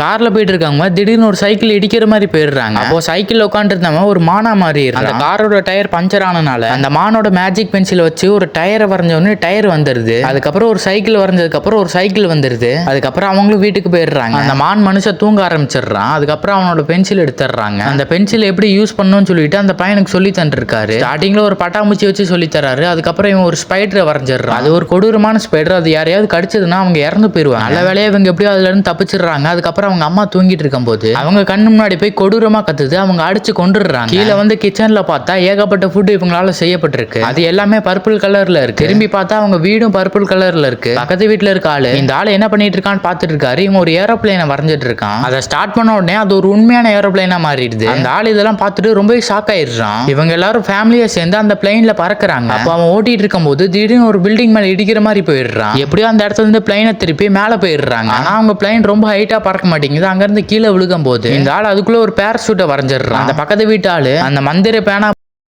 கார்ல போயிட்டு இருக்காங்க திடீர்னு ஒரு சைக்கிள் இடிக்கிற மாதிரி போயிடுறாங்க. அப்போ சைக்கிள் உட்காந்துருந்தவன் ஒரு மானா மாதிரி அந்த காரோட டயர் பஞ்சர் ஆனனால அந்த மானோட மேஜிக் பென்சில் வச்சு ஒரு டயரை வரைஞ்ச உடனே டயர் வந்துருது. அதுக்கப்புறம் ஒரு சைக்கிள் வரைஞ்சதுக்கு அப்புறம் ஒரு சைக்கிள் வந்துருது. அதுக்கப்புறம் அவங்களும் வீட்டுக்கு போயிடுறாங்க. அந்த மான் மனுஷன் தூங்க ஆரம்பிச்சிடுறான். அதுக்கப்புறம் அவனோட பென்சில் எடுத்துடுறாங்க. அந்த பென்சில் எப்படி யூஸ் பண்ணணும்னு சொல்லிட்டு அந்த பையனுக்கு சொல்லி தந்துருக்காரு. ஸ்டார்டிங்ல ஒரு பட்டாம்பூச்சி வச்சு சொல்லி தராரு. அதுக்கப்புறம் இவன் ஒரு ஸ்பைடரை வரைஞ்சிடுறான். அது ஒரு கொடூரமான ஸ்பைடர் அது யாரையாவது கடிச்சதுன்னா அவங்க இறந்து போயிருவாங்க. நல்ல வேலையா இவங்க எப்படியோ அதுல இருந்து தப்பிச்சிடுறாங்க. அதுக்கப்புறம் அவங்க அம்மா தூங்கிட்டு இருக்கும்போது அவங்க கண்ணு முன்னாடி போய் கொடூரமா கத்துது அவங்க அடிச்சு கொண்டுடுறாங்க கீழே வந்து கிச்சன்ல பார்த்தா ஏகப்பட்ட ஃபுட் இவங்களால செய்யப்பட்டிருக்கு. அது எல்லாமே பர்பிள் கலர்ல இருக்கு. திரும்பி பார்த்தா அவங்க வீடும் பர்பிள் கலர்ல இருக்கு. பக்கத்து வீட்ல இருக்க ஆளு இந்த ஆளு என்ன பண்ணிட்டு இருக்கான்னு பார்த்துட்டு இருக்காரு இவன் ஒரு ஏரோப்ளேனை வரைஞ்சிட்டு இருக்கான் அதை ஸ்டார்ட் பண்ண உடனே அது ஒரு உண்மையான ஏரோப்ளேனா மாறிடுது. அந்த ஆள் இதெல்லாம் பார்த்துட்டு ரொம்பவே ஷாக் ஆயிடுறான். இவங்க எல்லாரும் ஃபேமிலியா சேர்ந்து அந்த பிளைன்ல பறக்குறாங்க. அப்போ அவன் ஓட்டிட்டு இருக்கும்போது திடீர்னு ஒரு பில்டிங் மேல இடிக்கிற மாதிரி போயிடுறான். எப்படியோ அந்த இடத்துல இருந்து பிளைனை திருப்பி மேல போயிடுறாங்க. ஆனா அவங்க பிளைன் ரொம்ப ஹைட்டா பறக்க மாட்டேங்குது. அங்க இருந்து கீழே விழுகும் போது இந்த ஆள் அதுக்குள்ள ஒரு பேரசூட்டை வரைஞ்சிடுறான். அந்த பக்கத்து வீட்டு ஆள் அந்த மந்திர பேனா